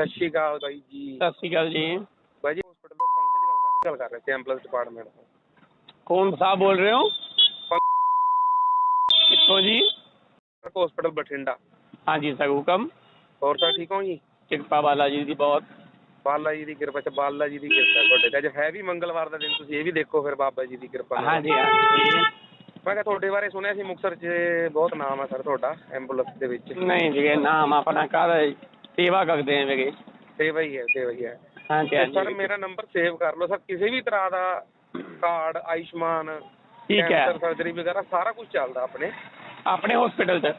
ਸਤਿ ਸ਼੍ਰੀ ਅਕਾਲ ਬਾਈ ਜੀ। ਸਤਿ ਸ਼੍ਰੀ ਅਕਾਲ ਜੀ। ਬਾਈ ਜੀ ਹਸਪੀਟਲ ਤੋਂ ਪੰਕਜ ਗੱਲ ਕਰ ਗੱਲ ਕਰ ਰਹੇ ਸੀ ਐਂਬੂਲੈਂਸ ਡਿਪਾਰਟਮੈਂਟ ਤੋਂ। ਕੌਣ ਸਾਹਿਬ ਬੋਲ ਰਹੇ ਹੋ? ਕਿੱਥੋਂ ਜੀ? ਹਸਪੀਟਲ ਬਠਿੰਡਾ। ਹਾਂਜੀ ਸਰ ਹੁਕਮ। ਹੋਰ ਤਾਂ ਠੀਕ ਹੋ ਜੀ? ਕਿਰਪਾ ਬਾਲਾ ਜੀ ਦੀ ਬਹੁਤ। ਬਾਲਾ ਜੀ ਦੀ ਕਿਰਪਾ ਚ ਬਾਲਾ ਜੀ ਦੀ ਕਿਰਪਾ ਤੁਹਾਡੇ ਤੇ। ਅੱਜ ਹੈ ਵੀ ਮੰਗਲਵਾਰ ਦਾ ਦਿਨ ਤੁਸੀਂ ਇਹ ਵੀ ਦੇਖੋ ਫਿਰ ਬਾਬਾ ਜੀ ਦੀ ਕਿਰਪਾ ਨਾਲ। ਹਾਂਜੀ ਹਾਂਜੀ ਮੈਂ ਕਿਹਾ ਤੁਹਾਡੇ ਬਾਰੇ ਸੁਣਿਆ ਸੀ ਮੁਕਤਸਰ 'ਚ ਬਹੁਤ ਨਾਮ ਹੈ ਸਰ ਤੁਹਾਡਾ ਐਂਬੂਲੈਂਸ ਦੇ ਵਿੱਚ। ਨਹੀਂ ਜੀ ਨਾਮ ਆਪਣਾ ਕਰ ਸੇਵਾ ਕਰਦੇ ਹਾਂ ਵੀਰੇ ਸੇਵਾ ਹੀ ਹੈ ਸੇਵਾ ਹੀ ਹੈ। ਹਾਂਜੀ ਤੇ ਸਰ ਹਾਂਜੀ ਮੇਰਾ ਨੰਬਰ ਸੇਵ ਕਰ ਲਓ ਸਰ ਕਿਸੇ ਵੀ ਤਰ੍ਹਾਂ ਦਾ ਕਾਰਡ ਆਯੁਸ਼ਮਾਨ ਠੀਕ ਹੈ। ਸਰਜਰੀ ਵਗੈਰਾ ਸਾਰਾ ਕੁਝ ਚੱਲਦਾ ਆਪਣੇ। ਆਪਣੇ ਹਸਪੀਟਲ 'ਚ?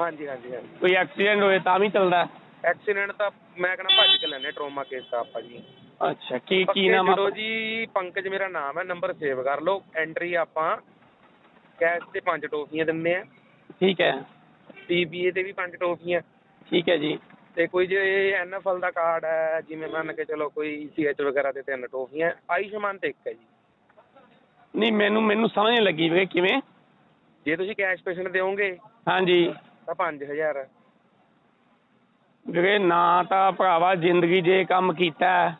ਹਾਂਜੀ ਹਾਂਜੀ ਹਾਂਜੀ। ਕੋਈ ਐਕਸੀਡੈਂਟ ਹੋਏ ਤਾਂ ਵੀ ਚੱਲਦਾ? ਐਕਸੀਡੈਂਟ ਤਾਂ ਮੈਂ ਕਹਿੰਦਾ ਭੱਜ ਕੇ ਲੈਣੇ ਟਰੋਮਾ ਕੇਸ ਦਾ ਆਪਾਂ ਜੀ। ਅੱਛਾ ਕੀ ਕੀ ਨਾਮ ਆਪਣਾ? ਜੀ ਪੰਕਜ ਮੇਰਾ ਨਾਮ ਹੈ ਨੰਬਰ ਸੇਵ ਕਰ ਲਓ। ਐਂਟਰੀ ਆਪਾਂ ਕੈਸ਼ ਤੇ ਪੰਜ ਟੋਫੀਆਂ ਦਿੰਦੇ ਆ ਠੀਕ ਹੈ। ਪੀਪੀਏ ਤੇ ਵੀ ਪੰਜ ਟੋਫੀਆਂ। ਠੀਕ ਹੈ ਜੀ। ਤੇ ਕੋਈ ਜੇ ਐਨਐਫਐਲ ਦਾ ਕਾਰਡ ਹੈ ਜਿਵੇਂ ਮੰਨ ਕੇ ਚਲੋ ਕੋਈ ਸੀਐਚ ਵਗੈਰਾ ਦੇ ਤਿੰਨ ਟੋਫੀਆਂ ਆਯੁਸ਼ਮਾਨ ਤੇ ਇੱਕ ਹੈ ਜੀ। ਨਹੀਂ ਮੈਨੂੰ ਮੈਨੂੰ ਸਮਝ ਨਹੀਂ ਲੱਗੀ ਵੀਰੇ ਕਿਵੇਂ। ਜੇ ਤੁਸੀਂ ਕੈਸ਼ ਪੇਸ਼ੈਂਟ ਦਿਓਗੇ ਹਾਂਜੀ। ਤਾਂ 5000 ਵੀਰੇ ਨਾ ਤਾਂ ਭਰਾਵਾ ਜ਼ਿੰਦਗੀ ਇਹ ਕੰਮ ਕੀਤਾ ਹੈ।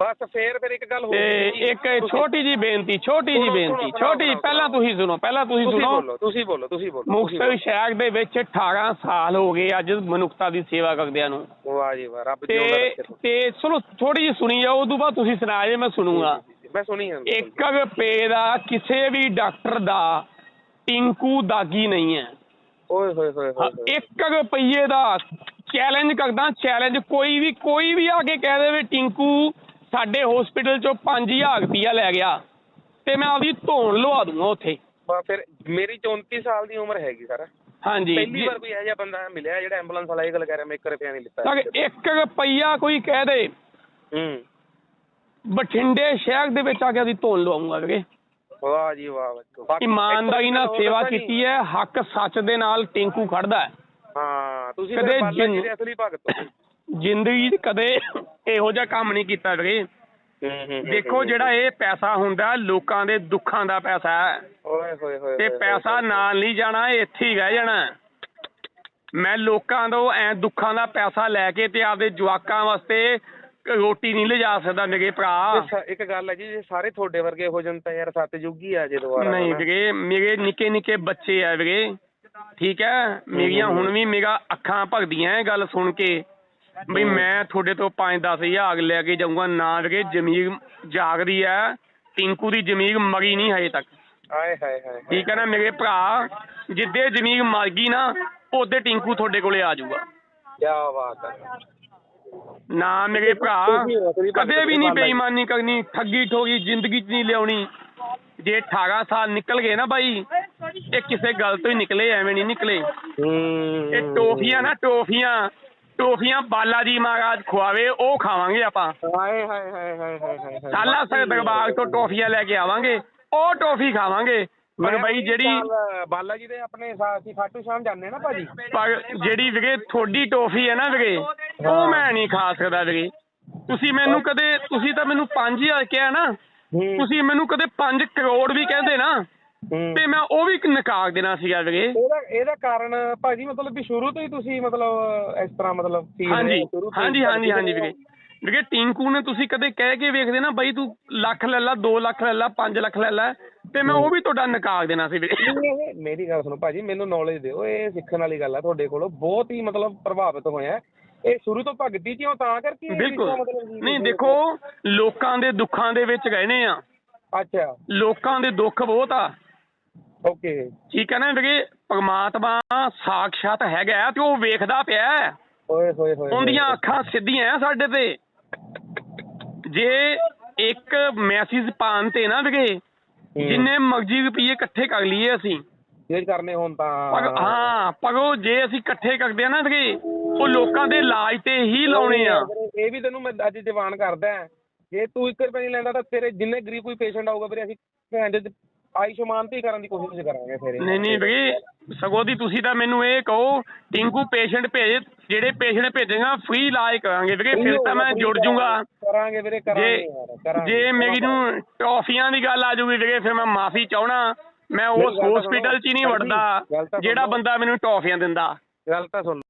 ਬਸ ਫੇਰ ਫਿਰ ਇੱਕ ਗੱਲ ਹੋਰ ਤੇ ਜੀ, ਇੱਕ ਛੋਟੀ ਜੀ ਬੇਨਤੀ ਛੋਟੀ ਜੀ ਬੇਨਤੀ ਛੋਟੀ ਪਹਿਲਾਂ ਤੁਸੀਂ ਸੁਣੋ ਪਹਿਲਾਂ ਤੁਸੀਂ ਸੁਣੋ। ਤੁਸੀਂ ਬੋਲੋ ਤੁਸੀਂ ਬੋਲੋ ਤੁਸੀਂ ਮੁਕਤਸਰ ਸ਼ਹਿਰ ਦੇ ਵਿੱਚ 18 ਸਾਲ ਹੋ ਗਏ ਅੱਜ ਮਨੁੱਖਤਾ ਦੀ ਸੇਵਾ ਕਰਦਿਆਂ ਨੂੰ। ਵਾਹ ਜੀ ਵਾਹ ਰੱਬ ਜਿਉਂਦਾ ਰੱਖੇ। ਤੇ ਸੁਣੋ ਥੋੜੀ ਜਿਹੀ ਸੁਣੀ ਜਾਓ ਉਦੋਂ ਬਾਅਦ ਤੁਸੀਂ ਸੁਣਾ ਜੇ ਮੈਂ ਸੁਣੂਗਾ। ਮੈਂ ਸੁਣੀ ਜਾਂਦੀ ਇੱਕ ਰੁਪਏ ਦਾ ਕਿਸੇ ਵੀ ਡਾਕਟਰ ਦਾ ਟਿੰਕੂ ਦਾਗੀ ਨਹੀਂ ਹੈ। ਓਏ ਹੋਏ ਹੋਏ ਹਾਂ, ਹੋਏ। ਇੱਕ ਰੁਪਈਏ ਦਾ ਚੈਲੰਜ ਕਰਦਾ ਚੈਲੰਜ ਕੋਈ ਵੀ ਕੋਈ ਵੀ ਆ ਕੇ ਕਹਿ ਦੇਵੇ ਟਿੰਕੂ ਸਾਡੇ ਹਸਪੀਟਲ ਚੋਂ 5000 ਰੁਪਈਆ ਲੈ ਗਿਆ ਤੇ ਮੈਂ ਆਪਦੀ ਧੌਣ ਲਵਾ ਦੂੰਗਾ ਉੱਥੇ। ਬਾ ਫਿਰ ਮੇਰੀ 34 ਸਾਲ ਦੀ ਉਮਰ ਹੈਗੀ ਸਰ। ਹਾਂਜੀ। ਪਹਿਲੀ ਵਾਰ ਕੋਈ ਇਹੋ ਜਿਹਾ ਬੰਦਾ ਮਿਲਿਆ ਜਿਹੜਾ ਐਂਬੂਲੈਂਸ ਵਾਲਾ ਇਹ ਗੱਲ ਕਹਿ ਰਿਹਾ ਮੈਂ 1 ਰੁਪਿਆ ਨਹੀਂ ਲਿੱਤਾ। ਤਾਂ ਇੱਕ ਰੁਪਈਆ ਕੋਈ ਕਹਿ ਦੇ ਹੂੰ। ਬਠਿੰਡੇ ਸ਼ਹਿਰ ਦੇ ਵਿੱਚ ਆ ਕੇ ਉਹਦੀ ਧੌਣ ਲਵਾਉਂਗਾ ਵੀਰੇ ਵਾਹ ਜੀ ਵਾਹ ਇਮਾਨਦਾਰੀ ਨਾਲ ਸੇਵਾ? ਕੀਤੀ ਹੈ ਹੱਕ ਸੱਚ ਦੇ ਨਾਲ ਟਿੰਕੂ ਖੜਦਾ ਹੈ। ਹਾਂ ਤੁਸੀਂ ਕਦੇ ਅਸਲੀ ਭਗਤ ਹੋ। ਜ਼ਿੰਦਗੀ 'ਚ ਕਦੇ ਇਹੋ ਜਿਹਾ ਕੰਮ ਨਹੀਂ ਕੀਤਾ ਵੀਰੇ। ਦੇਖੋ। ਜਿਹੜਾ ਇਹ ਪੈਸਾ ਹੁੰਦਾ ਲੋਕਾਂ ਦੇ ਦੁੱਖਾਂ ਦਾ ਪੈਸਾ ਹੈ। ਓਏ ਹੋਏ ਹੋਏ ਤੇ ਪੈਸਾ। ਨਾਲ ਨਹੀਂ ਜਾਣਾ ਇਹ ਇੱਥੇ ਹੀ ਰਹਿ ਜਾਣਾ। ਮੈਂ ਲੋਕਾਂ ਤੋਂ ਐ ਦੁੱਖਾਂ ਦਾ ਪੈਸਾ ਲੈ ਕੇ ਤੇ ਆਪਦੇ ਜਵਾਕਾਂ ਵਾਸਤੇ ਰੋਟੀ ਨਹੀਂ ਲਿਜਾ ਸਕਦਾ ਮੇਰੇ ਭਰਾ। ਇੱਕ ਗੱਲ ਹੈ ਜੀ ਜੇ ਸਾਰੇ ਤੁਹਾਡੇ ਵਰਗੇ ਹੋ ਜਾਣ ਤਾਂ ਯਾਰ ਸਤਜੁਗ ਆ ਜੇ ਦੁਬਾਰਾ ਨਹੀਂ। ਵੀਰੇ ਮੇਰੇ ਨਿੱਕੇ ਨਿੱਕੇ ਬੱਚੇ ਆ ਵੀਰੇ। ਠੀਕ ਹੈ ਮੇਰੀਆਂ ਹੁਣ ਵੀ ਮੇਰਾ ਅੱਖਾਂ ਭਗਦੀਆਂ ਇਹ ਗੱਲ ਸੁਣ ਕੇ। ਵੀ ਮੈਂ ਤੁਹਾਡੇ ਤੋਂ 5-10 ਹਜ਼ਾਰ ਲੈ ਕੇ ਜਾਊਂਗਾ ਨਾ ਵੀਰੇ ਜ਼ਮੀਰ ਜਾਗਦੀ ਹੈ ਟਿੰਕੂ ਦੀ ਜ਼ਮੀਰ ਮਰੀ ਨਹੀਂ ਹਜੇ ਤੱਕ। ਆਏ ਹਾਏ ਹਾਏ ਠੀਕ ਹੈ ਨਾ ਮੇਰੇ ਭਰਾ ਜਿੱਦੇ ਜ਼ਮੀਰ ਮਰ ਗਈ ਨਾ ਉਹਦੇ ਟਿੰਕੂ ਤੁਹਾਡੇ ਕੋਲੇ ਆ ਜਾਊਗਾ। ਕੀ ਬਾਤ ਹੈ ਨਾ ਮੇਰੇ ਭਰਾ ਕਦੇ ਵੀ ਨਹੀਂ ਬੇਈਮਾਨੀ ਕਰਨੀ ਠੱਗੀ ਠੋਗੀ ਜ਼ਿੰਦਗੀ 'ਚ ਨਹੀਂ ਲਿਆਉਣੀ। ਜੇ 18 ਸਾਲ ਨਿਕਲ ਗਏ ਨਾ ਬਾਈ ਇਹ ਕਿਸੇ ਗੱਲ ਤੋਂ ਹੀ ਨਿਕਲੇ ਐਵੇਂ ਨਹੀਂ ਨਿਕਲੇ। ਇਹ ਟੋਫੀਆਂ ਨਾ ਟੋਫੀਆਂ। ਟੋਫੀਆਂ ਬਾਲਾ ਜੀ ਮਹਾਰਾਜ ਖਵਾਵੇ ਉਹ ਖਾਵਾਂਗੇ ਆਪਾਂ। ਹਾਏ ਹਾਏ ਹਾਏ ਹਾਏ ਹਾਏ। ਸਾਲਾ ਸਰ ਦਰਬਾਰ ਤੋਂ ਟੋਫੀਆਂ ਲੈ ਕੇ ਆਵਾਂਗੇ ਉਹ ਟੋਫੀ ਖਾਵਾਂਗੇ। ਪਰ ਬਾਈ ਜਿਹੜੀ ਬਾਲਾ ਜੀ ਦੇ ਆਪਣੇ ਸਾਥੀ ਖਾਟੂ ਸ਼ਾਮ ਜਾਂਦੇ ਨਾ ਭਾਜੀ। ਪਰ ਜਿਹੜੀ ਵੀਰੇ ਤੁਹਾਡੀ ਟੋਫੀ ਹੈ ਨਾ ਵੀਰੇ ਉਹ ਮੈਂ ਨਹੀਂ ਖਾ ਸਕਦਾ ਵੀਰੇ। ਤੁਸੀਂ ਮੈਨੂੰ ਕਦੇ ਤੁਸੀਂ ਤਾਂ ਮੈਨੂੰ 5000 ਕਿਹਾ ਨਾ। ਤੁਸੀਂ ਮੈਨੂੰ ਕਦੇ 5 ਕਰੋੜ ਵੀ ਕਹਿੰਦੇ ਨਾ। ਤੇ ਮੈਂ ਉਹ ਵੀ ਨਕਾਰ ਦੇਣਾ ਸੀਗਾ ਵੀਰੇ। ਇਹਦਾ ਇਹਦਾ ਕਾਰਨ ਭਾਜੀ ਮਤਲਬ ਵੀ ਸ਼ੁਰੂ ਤੋਂ ਹੀ ਤੁਸੀਂ ਮਤਲਬ ਇਸ ਤਰ੍ਹਾਂ ਮਤਲਬ feel ਹਾਂਜੀ ਹਾਂਜੀ ਹਾਂਜੀ ਹਾਂਜੀ ਵੀਰੇ। ਵੀਰੇ ਟਿੰਕੂ ਨੇ ਤੁਸੀਂ ਕਦੇ ਕਹਿ ਕੇ ਵੇਖਦੇ ਨਾ ਬਾਈ ਤੂੰ ਲੱਖ ਲੈ ਲਾ 2 ਲੱਖ ਲੈ ਲਾ 5 ਲੱਖ ਲੈ ਲੈ ਤੇ ਮੈਂ ਉਹ ਵੀ ਤੁਹਾਡਾ ਨਕਾਰ ਦੇਣਾ ਸੀ ਵੀਰੇ। ਮੇਰੀ ਗੱਲ ਸੁਣੋ ਭਾਜੀ ਮੈਨੂੰ ਨੌਲੇਜ ਦਿਓ ਇਹ ਸਿੱਖਣ ਵਾਲੀ ਗੱਲ ਆ ਤੁਹਾਡੇ ਕੋਲੋਂ ਬਹੁਤ ਹੀ ਮਤਲਬ ਪ੍ਰਭਾਵਿਤ ਹੋਇਆ। ਇਹ ਸ਼ੁਰੂ ਤੋਂ ਭਗਤੀ ਹੋ ਤਾਂ ਕਰਕੇ ਬਿਲਕੁਲ। ਨਹੀਂ ਦੇਖੋ ਲੋਕਾਂ ਦੇ ਦੁੱਖਾਂ ਦੇ ਵਿੱਚ ਰਹਿਣੇ ਆ। ਅੱਛਾ। ਲੋਕਾਂ ਦੇ ਦੁੱਖ ਬਹੁਤ ਆ। ਓਕੇ ਠੀਕ ਹੈ ਨਾ ਵੀਰੇ ਪਰਮਾਤਮਾ ਸਾਖਸ਼ਾਤ ਹੈਗਾ ਤੇ ਉਹ ਵੇਖਦਾ ਪਿਆ ਹੈ। ਓਏ ਹੋਏ ਹੋਏ ਉਹਦੀਆਂ ਅੱਖਾਂ ਸਿੱਧੀਆਂ ਆ ਸਾਡੇ ਤੇ। ਜੇ ਇੱਕ ਮੈਸੇਜ ਪਾਣ ਤੇ ਨਾ ਵੀਰੇ ਜਿੰਨੇ ਮਰਜ਼ੀ ਰੁਪਏ ਇਕੱਠੇ ਕਰ ਲਈਏ ਅਸੀਂ। ਜੇ ਕਰਨੇ ਹੋਣ ਤਾਂ ਪਰ ਹਾਂ ਪਰ ਉਹ ਜੇ ਅਸੀਂ ਇਕੱਠੇ ਕਰਦੇ ਆ ਨਾ ਵੀਰੇ ਉਹ ਲੋਕਾਂ ਦੇ ਇਲਾਜ ਤੇ ਹੀ ਲਾਉਣੇ ਆ। ਇਹ ਵੀ ਤੈਨੂੰ ਮੈਂ ਅੱਜ ਜਵਾਨ ਕਰਦਾ ਹੈ। ਜੇ ਤੂੰ 1 ਰੁਪਏ ਨਹੀਂ ਲੈਂਦਾ ਤਾਂ ਤੇਰੇ ਜਿੰਨੇ ਗਰੀਬ ਕੋਈ ਪੇਸ਼ੈਂਟ ਆਊਗਾ ਵੀਰੇ ਅਸੀਂ ਭੈਣ ਦੇ ਆਯੁਸ਼ਮਾਨ ਤੇ ਹੀ ਕਰਨ ਦੀ ਕੋਸ਼ਿਸ਼ ਕਰਾਂਗੇ ਫਿਰ ਨਹੀਂ ਨਹੀਂ ਵੀਰੇ ਸਗੋਂ ਦੀ ਤੁਸੀਂ ਤਾਂ ਮੈਨੂੰ ਇਹ ਕਹੋ ਟਿੰਕੂ ਪੇਸ਼ੈਂਟ ਭੇਜ ਜਿਹੜੇ ਪੇਸ਼ੈਂਟ ਭੇਜੇਗਾ ਫ੍ਰੀ ਇਲਾਜ ਕਰਾਂਗੇ ਵੀਰੇ ਫਿਰ ਤਾਂ ਮੈਂ ਜੁੜ ਜੂੰਗਾ ਕਰਾਂਗੇ ਵੀਰੇ ਕਰਾਂਗੇ ਯਾਰ ਕਰਾਂਗੇ ਜੇ ਮੇਰੀ ਨੂੰ ਟੌਫੀਆਂ ਦੀ ਗੱਲ ਆ ਜੂਗੀ ਵੀਰੇ ਫਿਰ ਮੈਂ ਮਾਫੀ ਚਾਹਣਾ ਮੈਂ ਉਸ ਗੱਲ ਤਾਂ ਹਸਪੀਟਲ 'ਚ ਹੀ ਨਹੀਂ ਸੁਣੋ। ਵੜਦਾ ਗੱਲ ਤਾਂ ਜਿਹੜਾ ਸੁਣੋ। ਬੰਦਾ ਮੈਨੂੰ ਟੌਫੀਆਂ ਦਿੰਦਾ ਗੱਲ ਤਾਂ ਸੁਣ